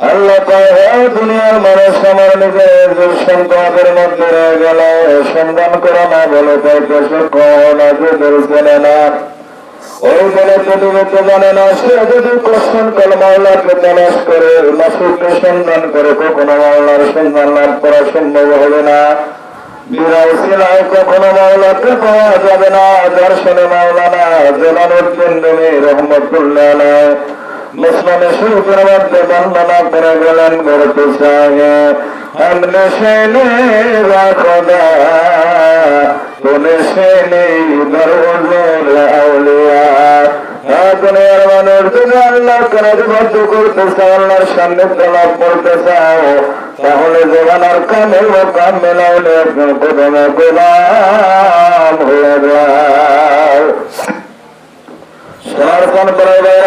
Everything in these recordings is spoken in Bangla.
আল্লাহ দুনিয়ার মানুষ, আমার নিজের সম্পদের মধ্যে রয়ে গেল। সন্ধান করো না বলে তাই চেনে না ওই বলে যদি জানে না প্রশ্ন সন্ধান করে, কখনো মাওলার সন্ধান লাভ করা সম্ভব হবে না। বিরাই সিলাই কখনো মাওলাকে না রহমতুল্লাহ করে গেলেন গরুতে আমরা সেনে রাখদা তোলে সেনে দরজল আউলিয়া দুনিয়ার মানুষ যদি আল্লাহর কাজ বাধ্য করতে চাও, আল্লাহর সামনে তলাপ করতে চাও, তাহলে জোগানার কামের বা কাম মেলাইলে আপনার কোদমে গোলাম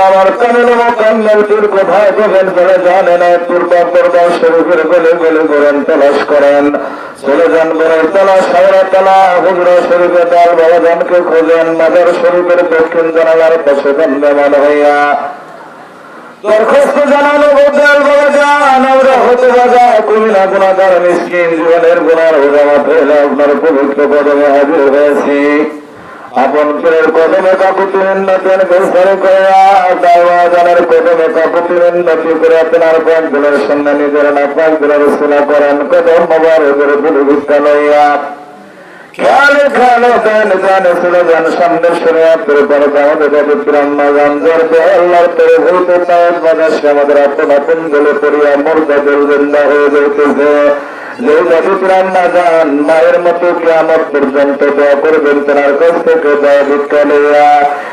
আমার মোকাম্মেল তোর কোথায় যাবেন বলে জানে না তোর শরীফের গলে গলে করেন। চলে যান তালা হুজরা শরীফে তাল বাবাজানকে খোঁজেন মাদার শরীফের দক্ষিণ জানালার পাশে বন্ধমান হইয়া। জানানো জীবনের গুণার আপনার পবিত্র পদমে হাজির হয়েছি। আপন পীরের কদমে কাকুতি উন্নতির গোসরে করিয়া দাওয়াজানের কদমে কাকুতি উন্নতি করে আপনার পাঁচগুলোর সন্ধান নিজের না পাঁচগুলোর সেলা করেন কদম মোবারকের বুড়ি ভিক্ষা লইয়া। খেয়ালে খেয়ালে দেন জানে চলে যান সামনের শরীয়তের পরে আমাদের পবিত্র আম্মা গাঞ্জার আল্লাহর তরে ভূত তায়ের বাজাসে আমাদের আপন আপন গলে পড়িয়া মর্যাদের জিন্দা হয়ে যাইতেছে। যে পবিত্র আম্মা যান মায়ের মতো কিয়ামত পর্যন্ত দোয়া করবেন তার কাছ থেকে দয়া ভিক্ষা লইয়া।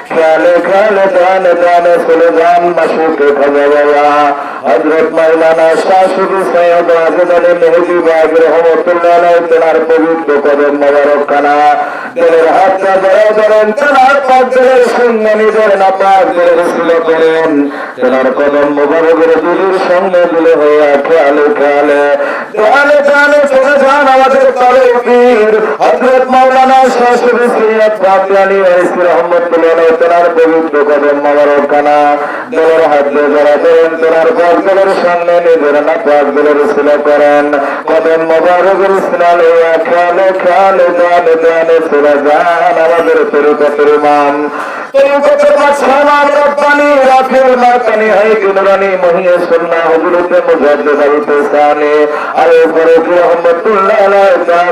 খেয়ালে খেয়ালে, জানে জানে চলে যান মাসুকে খাজা বাবা। হজরত মাইলানা শাশুড়ি সৈয়দ আজদ আলী মেহেদি বাগ রহমতুল্লাহ তেনার পবিত্র কদম মোবারক খানা তেলের হাতটা ধরে ধরেন তেনার দিলের সঙ্গে নিজের না পাক দিলের ছিল করেন তেনার কদম মোবারকের দিলির সঙ্গে দিলে হইয়া খেয়ালে খেয়ালে খেয়ালে খেয়ালে চলে যান আমাদের তলে পীর হজরত মাওলানা শাশুড়ি সৈয়দ বাবলি আলী ওয়াইসি রহমতুল্লাহ তেনার পবিত্র কদম মোবারক খানা দিলের হাত ধরা ধরেন তেনার পাক দিলের সামনে নিজের না কাজগুলোর ছিল করেন। কদম মোবারকের হইয়া খেয়ালে খেয়ালে জানে জানে ছিল যান। আমাদের তরিকতের ইমাম তরিকতের মাঝখানার রব্বানি রাফিউল মাকানি হাই গুনরানি মহিয়ে সুন্নাহ হুজুরতে মুজাদ্দিদ আল ফিসানি আর স্নান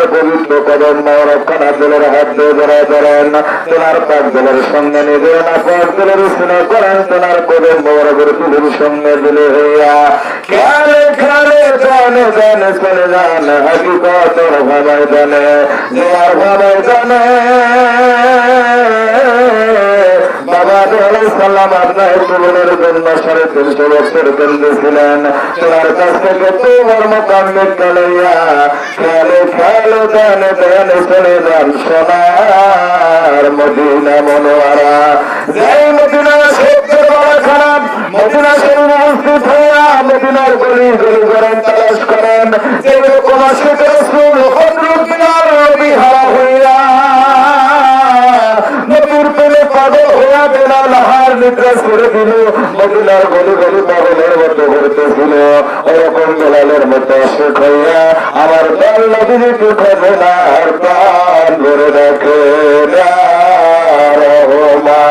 তোমার জানে। যাই মদিনা সত্যের বাবা খারাপ শরীর উপস্থিত হইয়া মদিনার গলি গলি করেন। তালাশ করেন হার করে দিল। মদিনার গলি গলি পাগলের মতো ঘুরতেছিল ওরকম বেলালের মতো আশিক হইয়া আমার দল নদী খোঁজে না আর প্রাণ ধরে রাখে। রহমা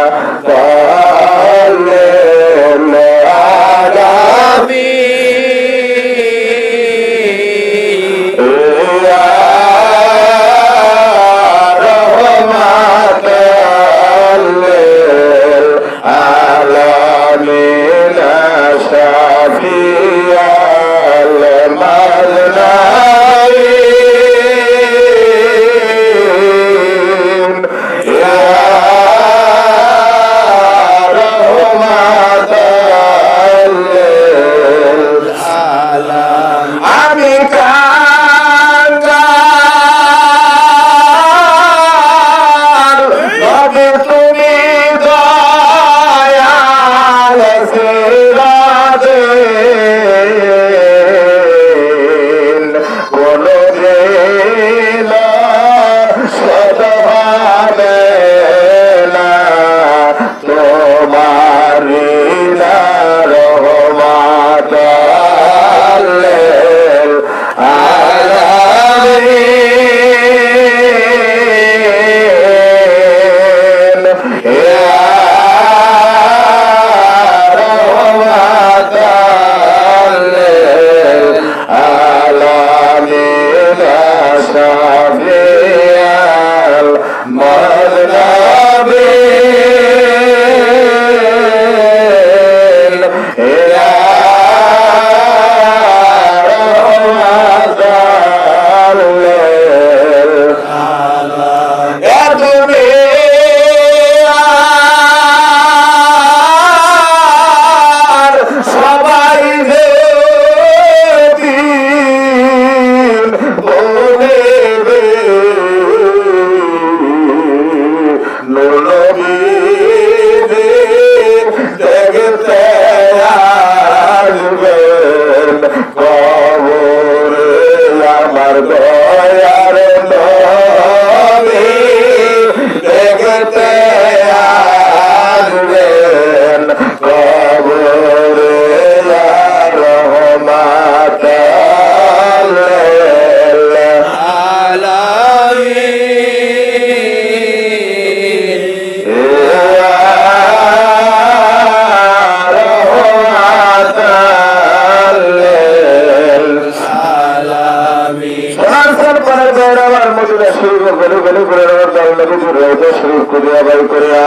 গেলু করে আমার দল নবী রয়েছে শুরু করিয়া বাই করিয়া।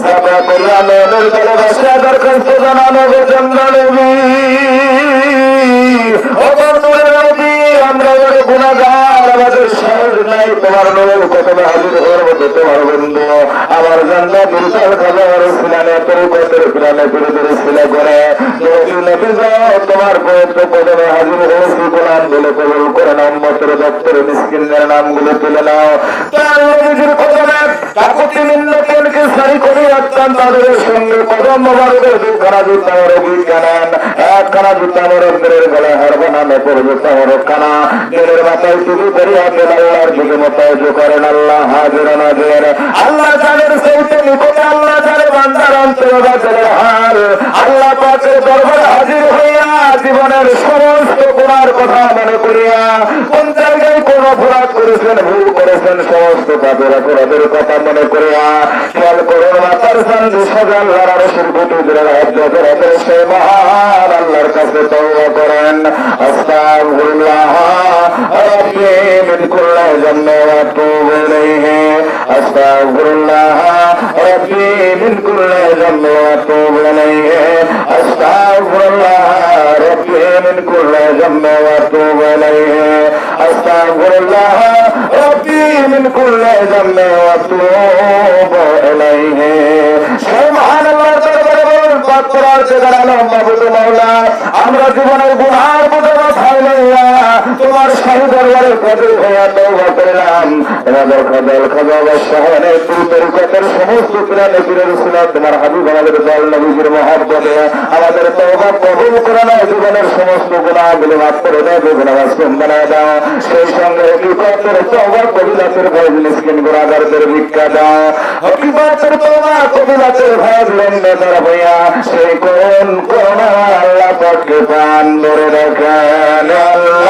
সাপা করিয়া নদীর ভালোবাসা দরখাস্ত জানানো চন্দ্র নবী ও বন্ধুরা নবী আমরা বড় গুণাগার, আমাদের কতবে হাজির মধ্যে তোমার বন্ধু আমার দুর্গার খাবার সিলানে তোর কতের সিলানে ফিরে সিলা করে তোমার পবিত্র কদমে হাজির হয়েছি কোরআন বলে কবুল করে নাও মতের দপ্তর মিসকিনদের নামগুলো তুলে নাও। তার কদমে কাকুতি সারি করে রাখতাম তাদের সঙ্গে কদম দুখানা জুতা জুতা গলায় হারবো না মেপর জুতা কানা। দিনের মাথায় টুপি করে হাতেন আল্লাহর দিকে মোতায়জ করেন আল্লাহ হাজির আল্লাহ জানের সৌতে নিকটে আল্লাহ জানে বান্দার অন্তর বাজারের আল্লাহ পাকের দরবারে হাজির হইয়া জীবনের সমস্ত গুণার কথা মনে করিয়া, কোন জায়গায় কোন অপরাধ করেছেন ভুল করেছেন সমস্ত পাপের অপরাধের কথা মনে করিয়া খেয়াল করুন মাতার সান্দি সজাল হারার শিল্পটি রাজ্যের সে মহান আল্লাহর কাছে তওবা করেন আস্তাগফিরুল্লাহ রব্বি মিন কুল্লি জান্নাতি ওয়া আতুবু ইলাইহি আস্তাগফিরুল্লাহ রব্বি মিন কুল্লি জান্নাতি ওয়া আতুবু ইলাইহি আস্তাগফিরুল্লাহ রব্বি মিন কুল্লি জান্নাতি ওয়া আতুবু ইলাইহি আস্তাগফিরুল্লাহ রব্বি মিন কুল্লি জান্নাতি ওয়া ইলাইহি সুবহানাল্লাহ দরবারে বলুন পাক করার দাঁড়ানো মাহবুব মাওলা, আমরা জীবনের লইয়া তোমার শাহী দরবারে কদর হইয়া তওবা করলাম। তোমাদের কদল খাজা সহনে তুই তরিকতের সমস্ত কিরানে কিরের ছিলাম তোমার হাবিব আমাদের দল, নবীজির মহব্বতে আমাদের তওবা কবুল করে নাও, জীবনের সমস্ত গুনাহগুলো মাফ করে দাও, বেগুনা মাসুম বানায় দাও। সেই সঙ্গে হকিকতের তওবা কবিলাতের ভয় মিসকিন গুনাহগারদের ভিক্ষা দাও। হকিকতের তওবা কবিলাতের ভয় লেনদেনের হইয়া, সেই কোন কোন আল্লাহ পাকে প্রাণ ধরে রাখেন আল্লাহ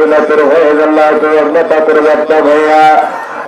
अभिनय करो भय अल्लाह तो अभिनय करो अच्छा भैया।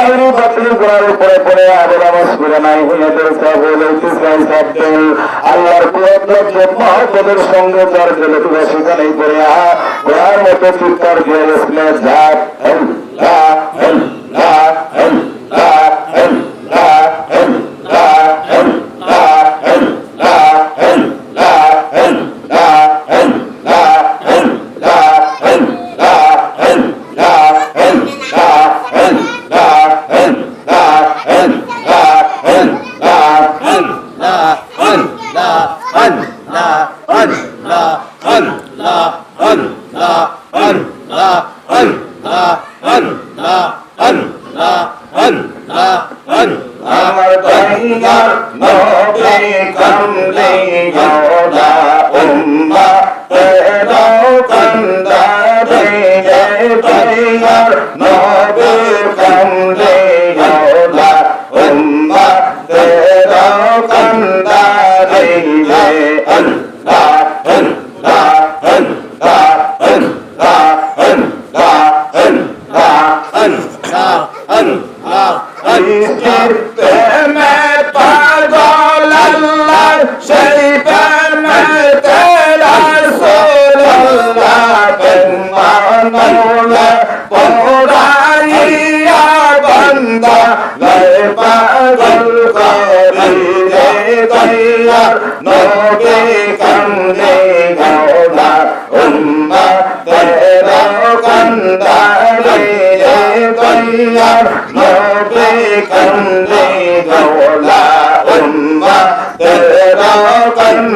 আমি বাতিল করার পরে পরে আবার আমার করে নাই হইয়াদের কাবুল ইসলাম শব্দুল আল্লাহর কুয়াতের মহব্বতের সঙ্গে যার গেলে তুমি সেখানেই করে আহা। মতো চিৎকার দিয়ে রেসলে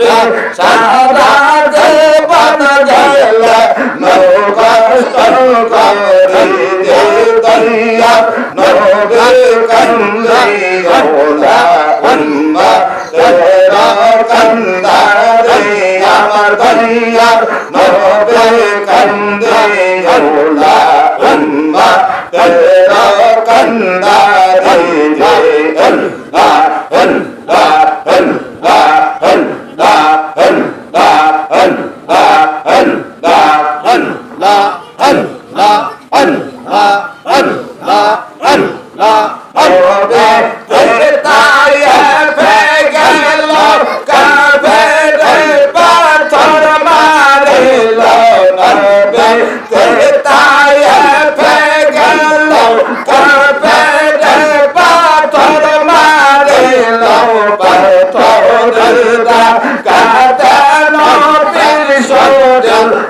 Sarada, Sarada, Sarada, Sarada,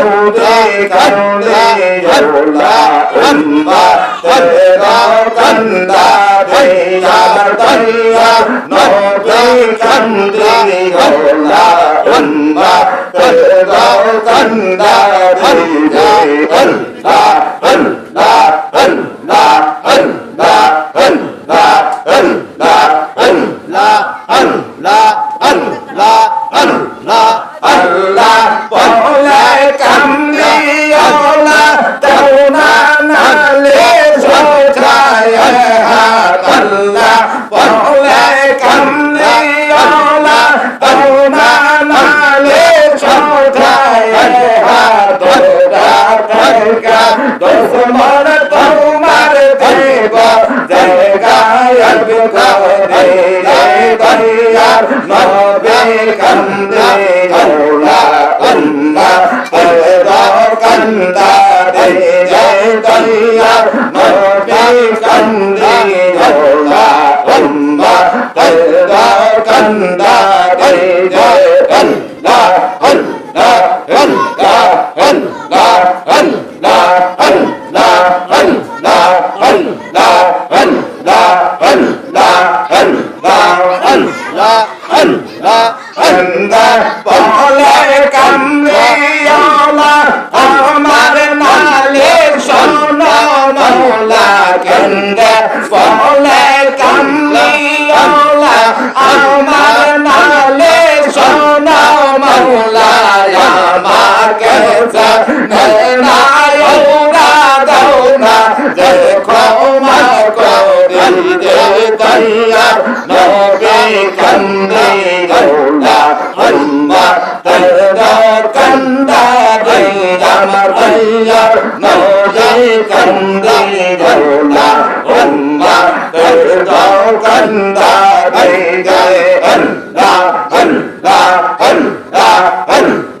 নদী কান্দে জোলা উম্মা তেরা কান্দা দইয়ার দইয়ার নদী কান্দে জোলা উম্মা তেরা কান্দা দইয়ার আল্লাহ Allah Allah Allah Allah Allah Allah Allah Allah Allah Allah বলে কামলি ওলা la la la la গৌলা হম্মা তেরা কন্দা দে আমার দয়া নবে কন্দে গৌলা হম্মা তেরা কন্দা দে জয় আল্লাহ আল্লাহ আল্লাহ আল্লাহ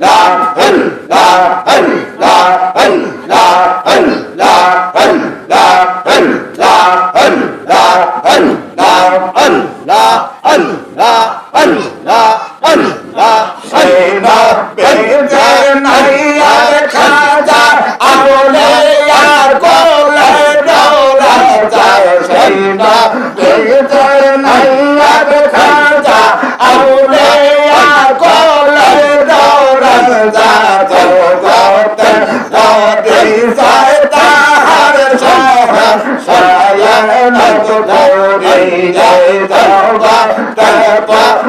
I'll go.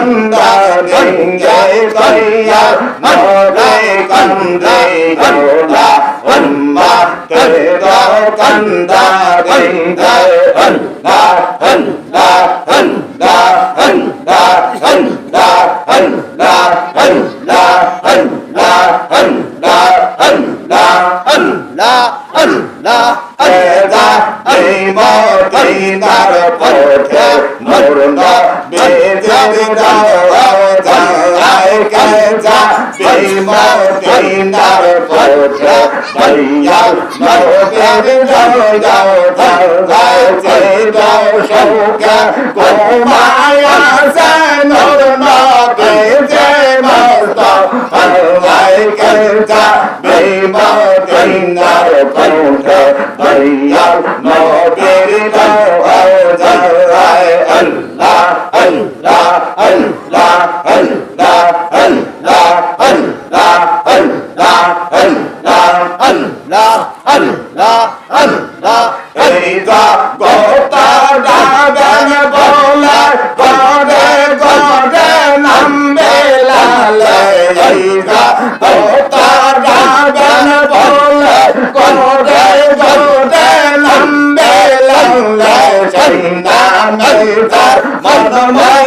জয় দয়া নবে কন্দে জৌলা হন্না তেরা কন্দা দে জয় আল্লাহ Allah Allah Allah Allah Allah Allah Allah Allah Allah Allah আল্লাহ তেরা এই মদিনার পথে মরনা বেদিনার পথে আয় কাজা বেমদিনার পথে ভাইয়া মরবে দাও দাও দাও দাও দাও শৌকা কোমায়া কেজা বেমদিনার পথে ভাইয়া নবের যাও যায় আল্লাহ Allah Allah Allah Allah Allah Allah Allah Allah Allah আল্লাহ এই la la la la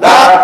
la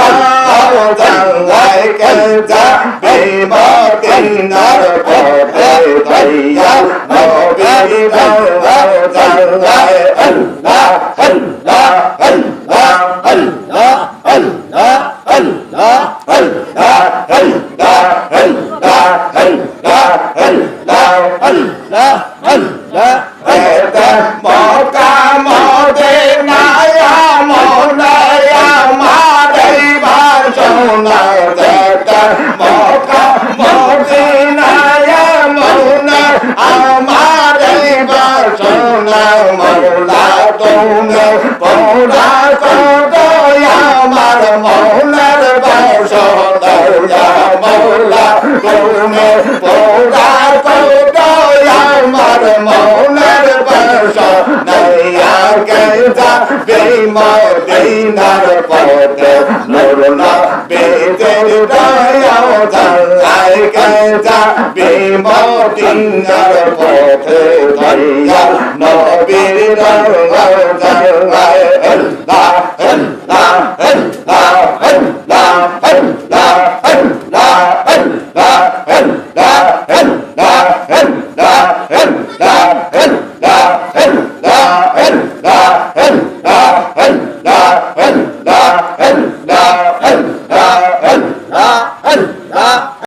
mor din dar porte nurna be teri dayavatar ay kaja be mor din dar porte dayavatar no bir dayavatar